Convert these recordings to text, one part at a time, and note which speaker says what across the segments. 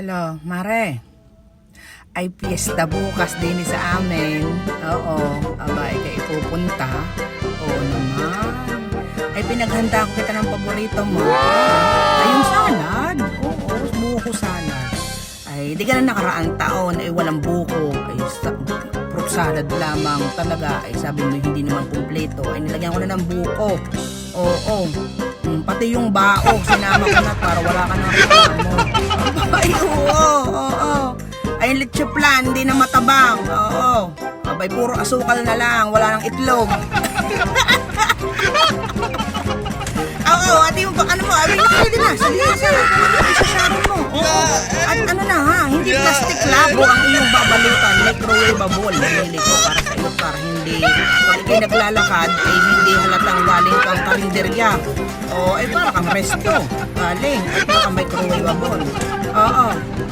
Speaker 1: Hello, Mare. Ay piyesta bukas din sa amin. Oo, aba, ikay pupunta. Oo naman. Ay pinaghanda ko kita ng paborito mo. Ay yung salad. Oo, buko salad. Ay, di ka na nakaraan taon ay walang buko. Ay, sa, fruit salad lamang talaga. Ay, sabi mo hindi naman kumpleto. Ay, nilagyan ko na ng buko. Oo, Mm, pati yung bao, sinama ko na para wala ka nang reklamo. Ay, oo, oo. Ay, leche plan, hindi na matabang. Oo. Abay, puro asukal na lang, wala nang itlog. Oo, at yung ano mo, abay, pwede na, sabi na sa isasaron mo. Oo. At ano na ha, hindi plastic labo ang iyong ko para sa iyo, para hindi, pag ikay naglalakad, ay hindi halatang galing kang karinderya. Oo, ay para kang resto. Galing, at para kang microwavable. Oo.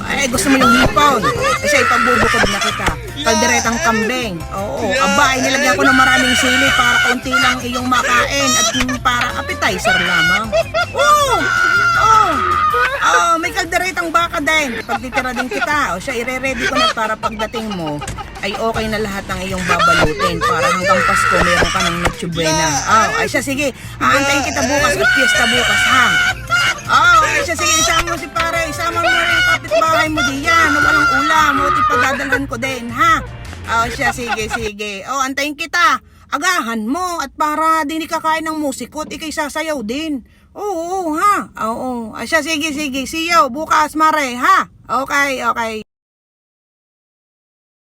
Speaker 1: Ay, gusto mo yung hipon. Kasi ipagbubukod na kita. Kalderetang kambing. Oo. Aba, ay nilagyan ko ng maraming sili para kaunti lang iyong makain at para appetizer lamang. Oo! Oo! Oo, may kalderetang baka din. Pagtitira din kita. O siya, ire-ready ko na para pagdating mo ay okay na lahat ng iyong babalutin para hanggang Pasko meron ka ng Noche. Oh, ay siya, sige. Aantayin kita bukas at fiesta bukas, ha? Oh, ay siya, sige. Isama mo si pare. Isama mo rin yung kapitbahay mo diyan. Walang ulam. O, ipadadalhan ko din, ha? Oh, siya, sige, sige. Oh, antayin kita. Agahan mo at para din kakain ng musikot, ikay sasayaw din. Oo, ha? Oo. Siya, sige, sige. See you bukas, mare, ha? Okay, okay.